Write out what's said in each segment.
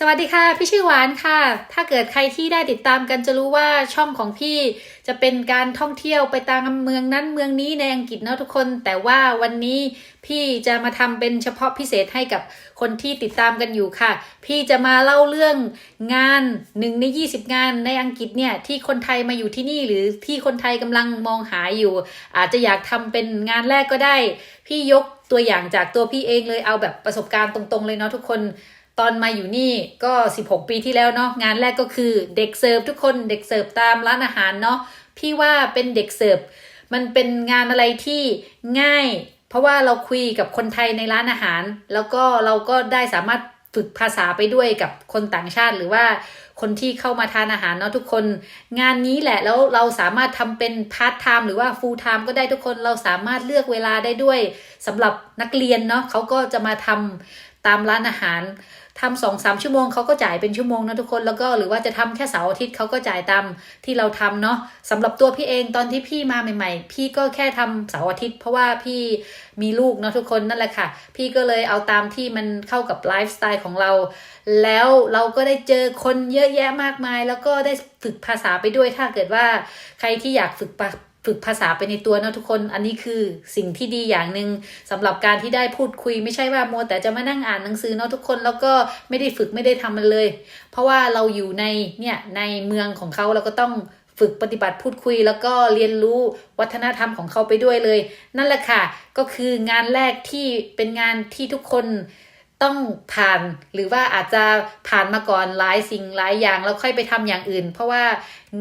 สวัสดีค่ะ พี่ชื่อหวานค่ะ ถ้าเกิดใครที่ได้ติดตามกันจะรู้ว่าช่องของพี่จะเป็นการท่องเที่ยวไปตามเมืองนั้นเมืองนี้ในอังกฤษเนาะทุกคน แต่ว่าวันนี้พี่จะมาทำเป็นเฉพาะพิเศษให้กับคนที่ติดตามกันอยู่ค่ะ พี่จะมาเล่าเรื่องงานหนึ่งใน 20 งานในอังกฤษเนี่ยที่คนไทยมาอยู่ที่นี่หรือที่คนไทยกำลังมองหาอยู่ อาจจะอยากทำเป็นงานแรกก็ได้ พี่ยกตัวอย่างจากตัวพี่เองเลยเอาแบบประสบการณ์ตรงๆเลยเนาะทุกคน ตอนมาอยู่นี่ก็ 16 ปีที่แล้วเนาะงานแรกก็คือเด็กเสิร์ฟทุกคนเด็กเสิร์ฟตามร้านอาหารเนาะพี่ว่าเป็นเด็กเสิร์ฟมันเป็นงานอะไรที่ง่าย เพราะว่าเราคุยกับคนไทยในร้านอาหาร แล้วก็เราก็ได้สามารถฝึกภาษาไปด้วยกับคนต่างชาติหรือว่าคนที่เข้ามาทานอาหารเนาะทุกคน งานนี้แหละแล้วเราสามารถทำเป็นพาร์ทไทม์หรือว่าฟูลไทม์ก็ได้ทุกคนเราสามารถเลือกเวลาได้ด้วยสำหรับนักเรียนเนาะเขาก็จะมาทำตามร้านอาหาร ทำสองสามชั่วโมงเขาก็จ่ายเป็นชั่วโมงนะทุกคนแล้วก็หรือว่าจะทำแค่เสาร์อาทิตย์เขาก็จ่ายตามที่เราทำเนาะสำหรับตัวพี่เองตอนที่พี่มาใหม่ ๆ พี่ก็แค่ทำเสาร์อาทิตย์ เพราะว่าพี่มีลูกเนาะทุกคนนั่นแหละค่ะ พี่ก็เลยเอาตามที่มันเข้ากับไลฟ์สไตล์ของเรา แล้วเราก็ได้เจอคนเยอะแยะมากมาย แล้วก็ได้ฝึกภาษาไปด้วยถ้าเกิดว่าใครที่อยากฝึกป ฝึกภาษาไปในตัวเนาะทุกคน อันนี้คือสิ่งที่ดีอย่างหนึ่งสำหรับการที่ได้พูดคุย ไม่ใช่ว่ามัวแต่จะมานั่งอ่านหนังสือเนาะทุกคนแล้วก็ไม่ได้ฝึกไม่ได้ทำมันเลย เพราะว่าเราอยู่ในเนี่ยในเมืองของเขาเราก็ต้องฝึกปฏิบัติพูดคุย แล้วก็เรียนรู้วัฒนธรรมของเขาไปด้วยเลย นั่นแหละค่ะ ก็คืองานแรกที่เป็นงานที่ทุกคน ต้องผ่านหรือว่าอาจจะผ่านมาก่อนหลายสิ่งหลายอย่างแล้วค่อยไปทำอย่างอื่น เพราะว่า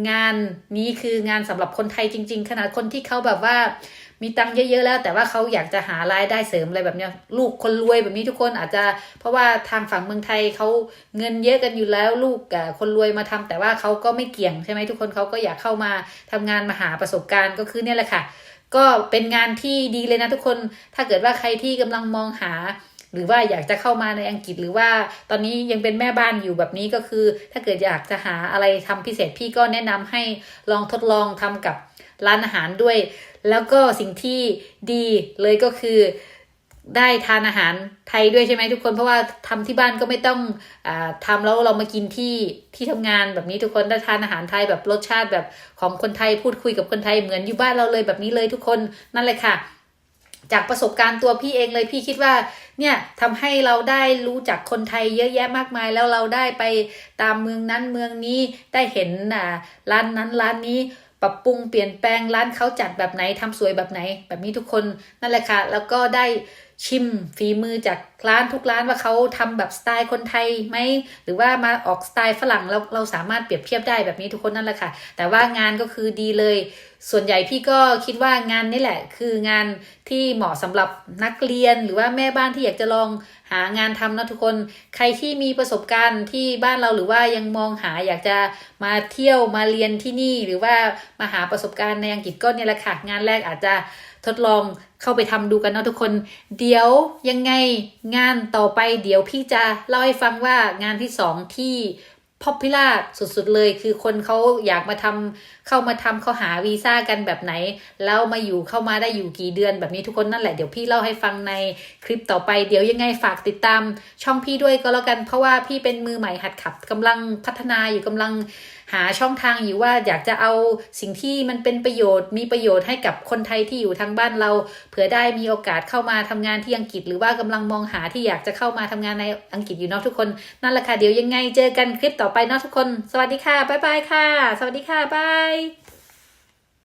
งานนี้คืองานสำหรับคนไทยจริง ๆ ขนาดคนที่เขาแบบว่ามีตังค์เยอะๆแล้ว แต่ว่าเขาอยากจะหารายได้เสริมอะไรแบบเนี้ยลูกคนรวยแบบนี้ทุกคนอาจจะ เพราะว่าทางฝั่งเมืองไทยเขาเงินเยอะกันอยู่แล้วลูกกับคนรวยมาทำแต่ว่าเขาก็ไม่เกี่ยงใช่ไหมทุกคนเขาก็อยากเข้ามาทำงานมาหาประสบการณ์ก็คือเนี่ยแหละค่ะ ก็เป็นงานที่ดีเลยนะทุกคนถ้าเกิดว่าใครที่กำลังมองหา หรือว่าอยากจะเข้ามาในอังกฤษหรือว่าตอนนี้ยังเป็นแม่บ้านอยู่แบบนี้ก็คือ ถ้าเกิดอยากจะหาอะไรทำพิเศษพี่ก็แนะนำให้ลองทดลองทำกับร้านอาหารด้วย แล้วก็สิ่งที่ดีเลยก็คือได้ทานอาหารไทยด้วยใช่ไหมทุกคนเพราะว่าทำที่บ้านก็ไม่ต้องอทำแล้วเรามากินที่ที่ทำงานแบบนี้ทุกคนได้ทานอาหารไทยแบบรสชาติแบบของคนไทยพูดคุยกับคนไทยเหมือนอยู่บ้านเราเลยแบบนี้เลยทุกคนนั่นเลยค่ะ จากประสบการณ์ตัวพี่เองเลยพี่คิดว่าเนี่ยทำให้เราได้รู้จักคนไทยเยอะแยะมากมายแล้วเราได้ไปตามเมืองนั้นเมืองนี้ได้เห็นอ่าร้านนั้นร้านนี้ปรับปรุงเปลี่ยนแปลงร้านเขาจัดแบบไหนทำสวยแบบไหน แบบนี้ทุกคนนั่นแหละค่ะแล้วก็ได้ ชิมฝีมือจากร้านทุกร้านว่าเขาทำแบบสไตล์คนไทยไหมหรือว่ามาออกสไตล์ฝรั่งเราเราสามารถเปรียบเทียบได้แบบนี้ทุกคนนั่นแหละค่ะ แต่ว่างานก็คือดีเลย ส่วนใหญ่พี่ก็คิดว่างานนี่แหละ คืองานที่เหมาะสำหรับนักเรียนหรือว่าแม่บ้านที่อยากจะลอง หางานทำนะทุกคน ใครที่มีประสบการณ์ที่บ้านเราหรือว่ายังมองหาอยากจะมาเที่ยวมาเรียนที่นี่หรือว่ามาหาประสบการณ์ในอังกฤษก็เนี่ยแหละค่ะงานแรกอาจจะทดลองเข้าไปทำดูกันเนาะทุกคน เดี๋ยวยังไงงานต่อไปเดี๋ยวพี่จะเล่าให้ฟังว่างานที่สองที่ พ o p พิล่าสุดๆเลย คือคนเขาอยากมาทำเข้ามาทำเขาหาวีซ่ากันแบบไหน แล้วมาอยู่เข้ามาได้อยู่กี่เดือนแบบนี้ทุกคนนั่นแหละ เดี๋ยวพี่เล่าให้ฟังในคลิปต่อไป เดี๋ยวยังไงฝากติดตามช่องพี่ด้วยก็แล้วกัน เพราะว่าพี่เป็นมือใหม่หัดขับกำลังพัฒนาอยู่กำลังหาช่องทางอยู่ว่าอยากจะเอาสิ่งที่มันเป็นประโยชน์ มีประโยชน์ให้กับคนไทยที่อยู่ทางบ้านเรา เผื่อได้มีโอกาสเข้ามาทำงานที่อังกฤษ หรือว่ากำลังมองหาที่อยากจะเข้ามาทำงานในอังกฤษอยู่เนาะทุกคนนั่นแหละค่ะเดี๋ยวยังไงเจอกันคลิปต่อไปเนาะทุกคน สวัสดีค่ะบ๊ายบายค่ะ สวัสดีค่ะบาย